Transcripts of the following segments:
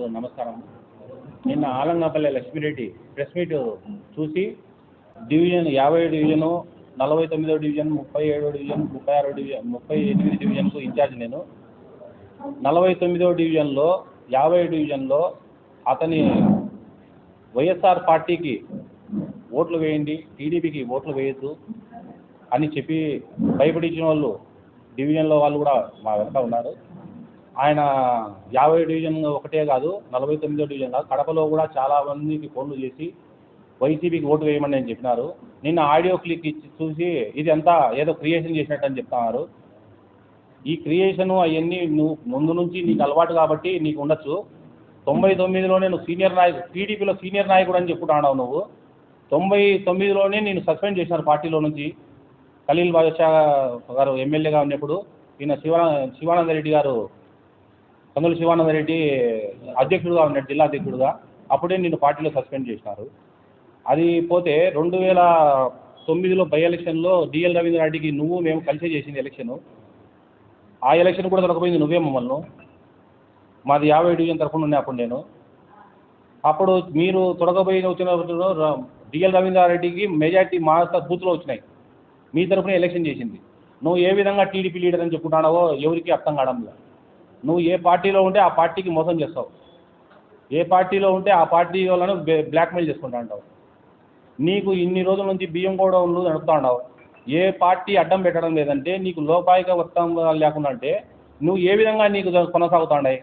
మిత్రులకు నమస్కారం. నిన్న ఆలంగపల్లి లక్ష్మిరెడ్డి ప్రెస్ మీట్ చూసి డివిజన్ యాభై డివిజను నలభై తొమ్మిదో డివిజన్ ముప్పై ఏడో డివిజన్ ముప్పై ఆరో డివిజన్ ముప్పై ఎనిమిది డివిజన్కు ఇన్ఛార్జ్ నేను. నలభై తొమ్మిదో డివిజన్లో యాభై డివిజన్లో అతని వైఎస్ఆర్ పార్టీకి ఓట్లు వేయండి టీడీపీకి ఓట్లు వేయద్దు అని చెప్పి భయపడించిన వాళ్ళు డివిజన్లో వాళ్ళు కూడా మా వెనక ఉన్నారు. ఆయన యాభై డివిజన్ ఒకటే కాదు నలభై తొమ్మిదో డివిజన్ కాదు. కడపలో కూడా చాలా మందికి ఫోన్లు చేసి వైసీపీకి ఓటు వేయమని నేను చెప్పినారు. నిన్న ఆడియో క్లిక్ ఇచ్చి చూసి ఇది అంతా ఏదో క్రియేషన్ చేసినట్టు అని చెప్తున్నారు. ఈ క్రియేషను అవన్నీ నువ్వు ముందు నుంచి నీకు అలవాటు కాబట్టి నీకు ఉండొచ్చు. తొంభై తొమ్మిదిలోనే నువ్వు సీనియర్ నాయకు టీడీపీలో సీనియర్ నాయకుడు అని చెప్పుకుంటున్నావు నువ్వు. తొంభై తొమ్మిదిలోనే నేను సస్పెండ్ చేశాను పార్టీలో నుంచి. ఖలీల్ బాదషా గారు ఎమ్మెల్యేగా ఉన్నప్పుడు ఈయన శివా శివానంద రెడ్డి గారు కందుల శివానంద రెడ్డి అధ్యక్షుడుగా ఉన్నాడు జిల్లా అధ్యక్షుడుగా. అప్పుడే నిన్ను పార్టీలో సస్పెండ్ చేసినారు. అది పోతే రెండు వేల తొమ్మిదిలో బై ఎలక్షన్లో డిఎల్ రవీంద్రారెడ్డికి నువ్వు మేము కలిసే చేసింది ఎలక్షను. ఆ ఎలక్షన్ కూడా దొరకపోయింది నువ్వే మమ్మల్ని. మాది యాభై డివిజన్ తరఫున ఉన్నాయి అప్పుడు నేను. అప్పుడు మీరు తొడగబోయి వచ్చిన డిఎల్ రవీంద్రారెడ్డికి మెజార్టీ మా బూత్లో వచ్చినాయి. మీ తరఫున ఎలక్షన్ చేసింది. నువ్వు ఏ విధంగా టీడీపీ లీడర్ అని చెప్పుకుంటున్నావో ఎవరికి అర్థం కావడం లేదు. నువ్వు ఏ పార్టీలో ఉంటే ఆ పార్టీకి మోసం చేస్తావు. ఏ పార్టీలో ఉంటే ఆ పార్టీ వాళ్ళను బ్లాక్మెయిల్ చేసుకుంటా ఉంటావు నీకు ఇన్ని రోజుల నుంచి బియ్యం కూడా నడుపుతా ఉన్నావు ఏ పార్టీ అడ్డం పెట్టడం లేదంటే నీకు లోపాయిక వస్తాం లేకుండా అంటే నువ్వు ఏ విధంగా నీకు కొనసాగుతాండాయి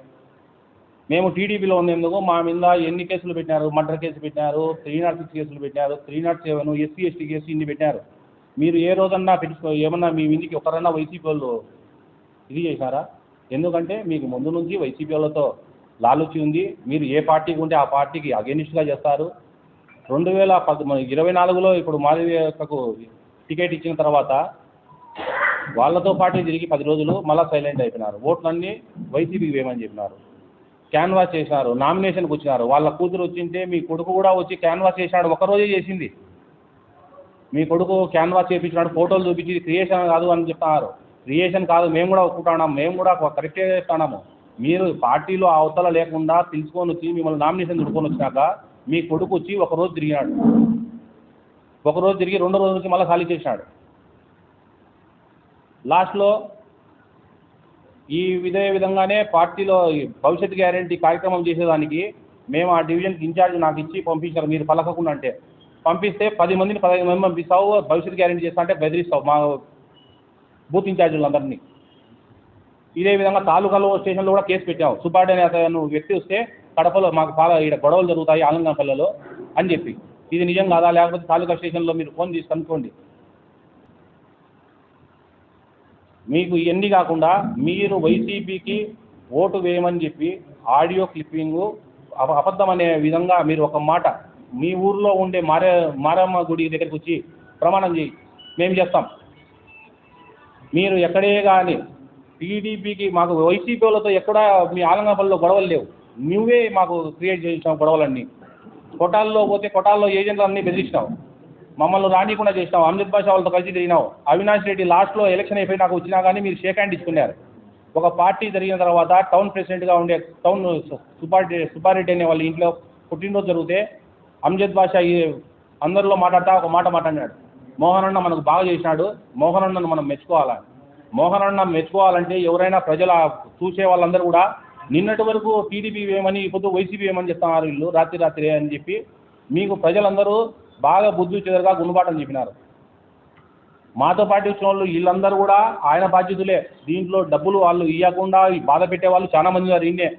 మేము టీడీపీలో ఉన్నందుకు మా మీద ఎన్ని కేసులు పెట్టినారు? మర్డర్ కేసు పెట్టినారు? త్రీ నాట్ సిక్స్ కేసులు పెట్టినారు? Three not seven SC ST case ఇన్ని పెట్టినారు. మీరు ఏ రోజన్నా పెట్టుకో ఏమన్నా మీ ఇంటికి ఒకరన్నా వైసీపీ వాళ్ళు ఇది చేశారా? ఎందుకంటే మీకు ముందు నుంచి వైసీపీ వాళ్ళతో లాలుచి ఉంది. మీరు ఏ పార్టీకి ఉంటే ఆ పార్టీకి అగేనిస్ట్గా చేస్తారు. రెండు వేల పద్ ఇరవై నాలుగులో ఇప్పుడు మాధవీయకు టికెట్ ఇచ్చిన తర్వాత వాళ్ళతో పాటు తిరిగి పది రోజులు మళ్ళీ సైలెంట్ అయిపోయినారు. ఓట్లన్నీ వైసీపీకి వేయమని చెప్పినారు. క్యాన్వాస్ చేసినారు. నామినేషన్కి వచ్చినారు. వాళ్ళ కూతురు వచ్చింటే మీ కొడుకు కూడా వచ్చి క్యాన్వాస్ చేసినాడు ఒకరోజే చేసింది. మీ కొడుకు క్యాన్వాస్ చేయించినాడు ఫోటోలు చూపించి క్రియేషన్ కాదు అని చెప్తున్నారు. క్రియేషన్ కాదు మేము కూడా ఒప్పుకుంటున్నాం మేము కూడా కరెక్టే చేస్తున్నాము మీరు పార్టీలో అవతల లేకుండా తెలుసుకొని వచ్చి మిమ్మల్ని నామినేషన్ చుడుకొని వచ్చినాక మీ కొడుకు వచ్చి ఒక రోజు తిరిగినాడు. ఒక రోజు తిరిగి రెండో రోజు నుంచి మళ్ళీ ఖాళీ చేసినాడు. లాస్ట్లో ఈ ఇదే విధంగానే పార్టీలో భవిష్యత్ గ్యారంటీ కార్యక్రమం చేసేదానికి మేము ఆ డివిజన్కి ఇన్ఛార్జ్ నాకు ఇచ్చి పంపించారు. మీరు పలకకుండా అంటే పంపిస్తే పది మందిని పదహైదు మంది పంపిస్తావు భవిష్యత్ గ్యారంటీ చేస్తా అంటే బెదిరిస్తావు. మా బూత్ ఇన్ఛార్జీలందరినీ ఇదే విధంగా తాలూకాలో స్టేషన్లో కూడా కేసు పెట్టాము సుబ్బారెడ్డి అనే వ్యక్తి వస్తే కడపలో మాకు చాలా ఇక్కడ గొడవలు జరుగుతాయి ఆలంగంపల్లిలో అని చెప్పి. ఇది నిజం కాదా? లేకపోతే తాలూకా స్టేషన్లో మీరు ఫోన్ చేసి కనుక్కోండి. మీకు ఇవన్నీ కాకుండా మీరు వైసీపీకి ఓటు వేయమని చెప్పి ఆడియో క్లిప్పింగు అబ అబద్ధం అనే విధంగా మీరు ఒక మాట మీ ఊర్లో ఉండే మారే మారమ్మ గుడి దగ్గరికి వచ్చి ప్రమాణం చేయి. మేము చేస్తాం. మీరు ఎక్కడే కానీ టీడీపీకి మాకు వైసీపీ వాళ్ళతో మీ ఆలంగపల్లిలో గొడవలు లేవు. నువ్వే మాకు క్రియేట్ చేసినావు గొడవలన్నీ. కొటాల్లో పోతే కొటాల్లో ఏజెంట్లు అన్నీ బెదిరించినావు మమ్మల్ని రానికుండా చేసినావు. అమృత్ భాష వాళ్ళతో కలిసి తిరిగినావు. అవినాష్ రెడ్డి లాస్ట్లో ఎలక్షన్ అయిపోయి నాకు వచ్చినా కానీ మీరు షేక్ హ్యాండ్ ఇచ్చుకున్నారు. ఒక పార్టీ జరిగిన తర్వాత టౌన్ ప్రెసిడెంట్గా ఉండే టౌన్ సుబ్బారెడ్డి సుబ్బారెడ్డి అనే వాళ్ళ ఇంట్లో పుట్టినరోజు జరిగితే అమ్జద్ బాషా ఈ అందరిలో మాట్లాడతా ఒక మాట మాట్లాడినాడు. మోహనన్న మనకు బాగా చేసినాడు. మోహనన్నను మనం మెచ్చుకోవాలి? మోహనన్న మెచ్చుకోవాలంటే ఎవరైనా ప్రజల చూసే వాళ్ళందరూ కూడా నిన్నటి వరకు టీడీపీ వేయమని ఇప్పుడు వైసీపీ వేయమని చెప్తున్నారు వీళ్ళు రాత్రి రాత్రి అని చెప్పి మీకు ప్రజలందరూ బాగా బుద్ధి చెదరగా గుణపాఠం చెప్పినారు. మాతో పాటు వచ్చిన వాళ్ళు వీళ్ళందరూ కూడా ఆయన బాధ్యతలే. దీంట్లో డబ్బులు వాళ్ళు ఇవ్వకుండా బాధ పెట్టే వాళ్ళు చాలా మంది ఉన్నారు ఈయనే.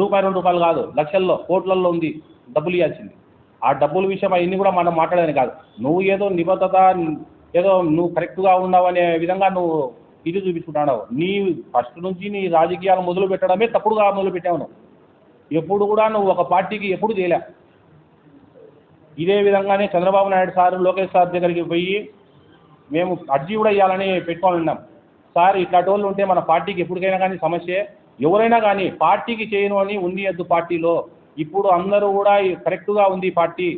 రూపాయి రెండు రూపాయలు కాదు లక్షల్లో కోట్లల్లో ఉంది డబ్బులు ఇవ్వాల్సింది ఆ డబ్బుల విషయం అవన్నీ కూడా మనం మాట్లాడేది కాదు. నువ్వు ఏదో నిబద్ధత ఏదో నువ్వు కరెక్ట్గా ఉన్నావు అనే విధంగా నువ్వు ఇది చూపించుకుంటున్నావు. నీ ఫస్ట్ నుంచి నీ రాజకీయాలు మొదలు పెట్టడమే తప్పుడుగా మొదలు పెట్టావు నువ్వు. ఎప్పుడు కూడా నువ్వు ఒక పార్టీకి ఎప్పుడు చేయలే ఇదే విధంగానే చంద్రబాబు నాయుడు సార్ లోకేష్ సార్ దగ్గరికి పోయి మేము అర్జీ కూడా ఇవ్వాలని పెట్టుకొని ఉన్నాం సార్ ఇట్లాంటి వాళ్ళు ఉంటే మన పార్టీకి ఎప్పటికైనా కానీ సమస్యే. ఎవరైనా కానీ పార్టీకి చేయను అని ఉంది వద్దు పార్టీలో. ఇప్పుడు అందరూ కూడా కరెక్ట్గా ఉంది పార్టీ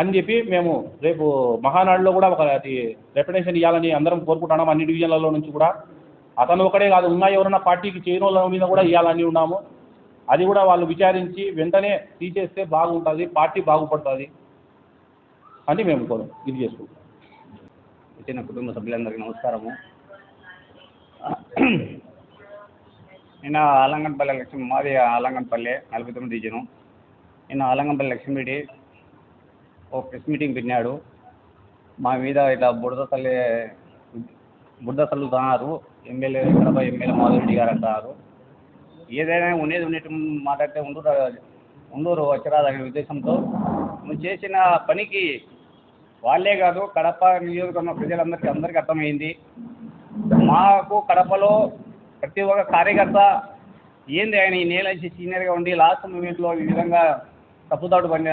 అని చెప్పి మేము రేపు మహానాడులో కూడా ఒక అది రెప్యుటేషన్ ఇవ్వాలని అందరం కోరుకుంటున్నాం. అన్ని డివిజన్లలో నుంచి కూడా. అతను ఒకడే కాదు ఉన్నా ఎవరైనా పార్టీకి చేయని వాళ్ళ మీద కూడా ఇవ్వాలని ఉన్నాము. అది కూడా వాళ్ళు విచారించి వెంటనే తీసేస్తే బాగుంటుంది పార్టీ బాగుపడుతుంది అని మేము కోరు ఇది చేసుకుంటాం వచ్చిన కుటుంబ సభ్యులందరికీ నమస్కారము. నిన్న ఆలంగన్పల్లి లక్ష్మి మాది ఆలంగన్పల్లి నలభై తొమ్మిది డివిజను. నిన్న ఆలంగన్పల్లి లక్ష్మిడి ఓ ప్రెస్ మీటింగ్ పెట్టినాడు. మా మీద ఇట్లా బుడద తల్లి బుడద తల్లుతున్నారు ఎమ్మెల్యే కడప ఎమ్మెల్యే మాధవరెడ్డి గారు అంటారు ఏదైనా ఉండేది ఉన్నట్టు మాట్లాడితే ఉండరు ఉండరు వచ్చరాదనే ఉద్దేశంతో నువ్వు చేసిన పనికి వాళ్ళే కాదు కడప నియోజకవర్గం ప్రజలందరికీ అందరికీ అర్థమైంది. మాకు కడపలో ప్రతి ఒక్క కార్యకర్త ఏంది ఆయన ఈ నేల సీనియర్గా ఉండి లాస్ట్ మూమెంట్లో ఈ విధంగా తప్పుదాడు పడిన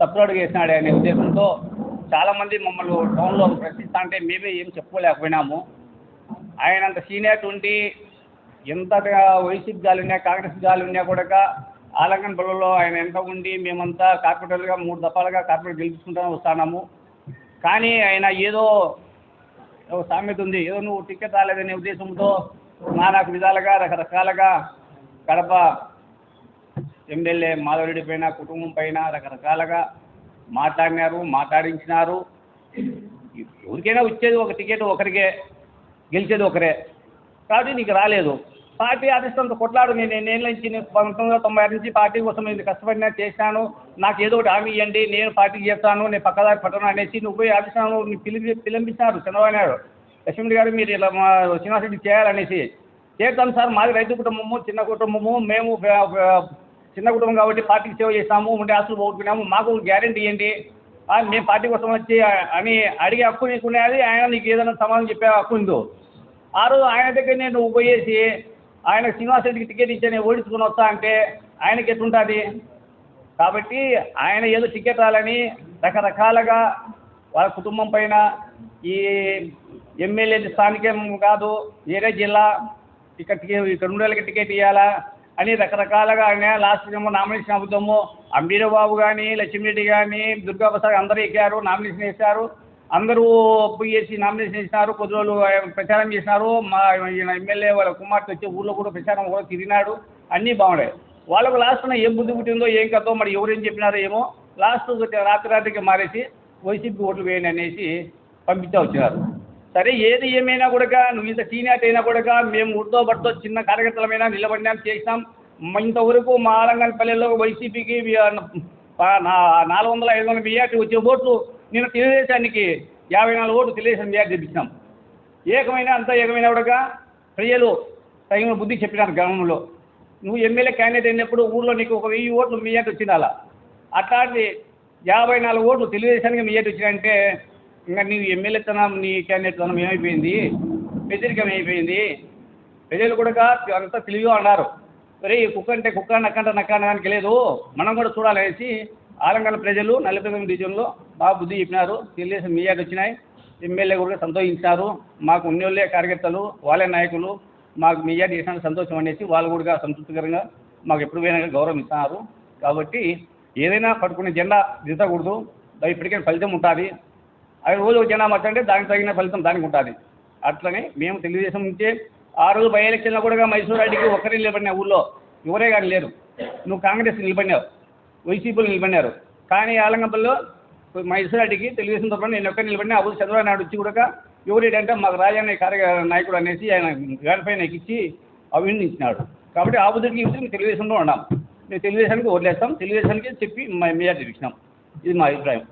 తప్పుదాడు చేసినాడు అనే ఉద్దేశంతో చాలామంది మమ్మల్ని టౌన్లో ప్రశ్నిస్తా అంటే మేమే ఏం చెప్పుకోలేకపోయినాము. ఆయన అంత సీనియర్ ఉండి ఎంత వైసీపీ గాలి ఉన్నా కాంగ్రెస్ గాలి ఉన్నా కూడా ఆలంగన్ బలలో ఆయన ఎంత ఉండి మేమంతా కార్పొరేటర్లుగా మూడు దఫాలుగా కార్పొరేట్ గెలిపించుకుంటూ వస్తున్నాము. కానీ ఆయన ఏదో సామెత ఉంది ఏదో నువ్వు టికెట్ రాలేదనే ఉద్దేశంతో నానా విధాలుగా రకరకాలుగా కడప ఎమ్మెల్యే మాధవరెడ్డి పైన కుటుంబం పైన రకరకాలుగా మాట్లాడినారు మాట్లాడించినారు. ఎవరికైనా వచ్చేది ఒక టికెట్ ఒకరికే గెలిచేది ఒకరే. కాబట్టి నీకు రాలేదు. పార్టీ అధిష్టంతో కొట్లాడు. నేను ఎన్నేళ్ళ నుంచి నేను పంతొమ్మిది వందల తొంభై ఆరు నుంచి పార్టీ కోసం నేను కష్టపడినా చేశాను. నాకు ఏదో ఒకటి హామీ ఇవ్వండి నేను పార్టీకి చేస్తాను నేను పక్కదారి పట్టను అనేసి నువ్వు పోయి అధిష్టానం పిలిపి పిలంపించినారు చంద్రబాబు నాయుడు. లక్ష్మణ్ గారు మీరు ఇలా మా శ్రీనివాస్ చేయాలనేసి చేస్తాను సార్. మాది రైతు కుటుంబము చిన్న కుటుంబము. మేము చిన్న కుటుంబం కాబట్టి పార్టీకి సేవ చేస్తాము ఉండే ఆస్తులు పోగొట్టుకున్నాము. మాకు గ్యారెంటీ ఇవ్వండి మేము పార్టీ కోసం వచ్చి అని అడిగే హక్కు తీసుకునేది ఆయన నీకు ఏదైనా సమాధానం చెప్పే హక్కు ఉందో. ఆ రోజు ఆయన దగ్గర నేను పోయేసి ఆయన శ్రీనివాస్ రెడ్డికి టికెట్ ఇచ్చి నేను ఓడించుకుని వస్తా అంటే ఆయనకి ఎట్లుంటుంది? కాబట్టి ఆయన ఏదో టికెట్ రాలని రకరకాలుగా వాళ్ళ కుటుంబం పైన ఈ ఎమ్మెల్యే స్థానికం కాదు వేరే జిల్లా టికెట్ ఇక్కడ ఉండే టికెట్ ఇవ్వాలా అని రకరకాలుగా ఆయన లాస్ట్ ఏమో నామినేషన్ అవుతాము అంబీరబాబు కానీ లక్ష్మీరెడ్డి కానీ దుర్గాప్రసాద్ అందరూ ఎక్కారు నామినేషన్ వేశారు. అందరూ పోయేసి నామినేషన్ చేసినారు కొద్ది రోజులు ప్రచారం చేసినారు. మా ఎమ్మెల్యే వాళ్ళ కుమార్తె వచ్చి ఊళ్ళో కూడా ప్రచారం కూడా తిరిగినాడు. అన్నీ బాగున్నాయి. వాళ్ళకు లాస్ట్లో ఏం బుద్ధి పుట్టిందో ఏం కథో మరి ఎవరేం చెప్పినారో ఏమో లాస్ట్ రాత్రి రాత్రికి మారేసి వైసీపీ ఓట్లు వేయండి అనేసి పంపించా వచ్చినారు. సరే ఏది ఏమైనా కూడా నువ్వు ఇంత సీనియర్ అయినా కూడా మేము ఉర్దో బట్టో చిన్న కార్యకర్తలమైనా నిలబడినాం చేసినాం. ఇంతవరకు మా ఆలంగనపల్లెలో వైసీపీకి నాలుగు వందల ఐదు వందల బియ్యాటి వచ్చే ఓట్లు నేను తెలుగుదేశానికి యాభై నాలుగు ఓట్లు తెలుగుదేశం బియ్యాటి తెప్పించినాం ఏకమైన అంత ఏకమైన కూడా ప్రజలు తగిన బుద్ధి చెప్పినారు గ్రామంలో. నువ్వు ఎమ్మెల్యే క్యాండిడేట్ అయినప్పుడు ఊళ్ళో నీకు ఒక వెయ్యి ఓట్లు మీయాటి వచ్చిండాలా? అట్లాంటి యాభై నాలుగు ఓట్లు తెలుగుదేశానికి మీయాటి వచ్చినాయంటే ఇంకా నీ ఎమ్మెల్యేతనం నీ క్యాండిడేట్తనం ఏమైపోయింది? పెద్దరికం అయిపోయింది ప్రజలు కూడా అంతా తెలివిగా ఉన్నారు. మరి ఈ కుక్క అంటే కుక్క నక్కంట నక్క అనడానికి లేదు. మనం కూడా చూడాలనేసి ఆలంగల ప్రజలు నలభై డివిజన్లో బాగా బుద్ధి చెప్పినారు. తెలుగుదేశం మీయాటి వచ్చినాయి. ఎమ్మెల్యే కూడా సంతోషించారు. మాకు ఉన్నోళ్ళే కార్యకర్తలు వాళ్ళే నాయకులు. మాకు మీయాటి చేసిన సంతోషం అనేసి వాళ్ళు కూడా సంతృప్తికరంగా మాకు ఎప్పుడు పోయినా గౌరవం ఇస్తున్నారు. కాబట్టి ఏదైనా పట్టుకునే జెండా దిద్దకూడదు. ఇప్పటికైనా ఫలితం ఉంటుంది. అవి రోజు ఒక అంటే దానికి తగిన ఫలితం దానికి ఉంటుంది. అట్లనే మేము తెలుగుదేశం నుంచే ఆ రోజు బై ఎలక్షన్లో కూడా మైసూర్ రెడ్డికి ఒక్కరే నిలబడిన ఊళ్ళో ఎవరే కానీ లేరు. నువ్వు కాంగ్రెస్ నిలబడినావు వైసీపీలు నిలబడినారు. కానీ ఆలంగంపల్లిలో మైసూర్ రెడ్డికి తెలుగుదేశం తరఫున నేను ఒక్కరు నిలబడిన అప్పుడు చంద్రబాబు నాయుడు వచ్చి కూడా ఎవరేటంటే మాకు రాజన్న కార్య నాయకుడు అనేసి ఆయన గాడిపైన ఎక్కించి అభినందించినాడు. కాబట్టి ఆ బుద్ధికి మేము తెలుగుదేశంలో ఉన్నాం. మేము తెలుగుదేశానికి వదిలేస్తాం. తెలుగుదేశానికి చెప్పి మా మేయర్ ఇచ్చినాం ఇది మా అభిప్రాయం.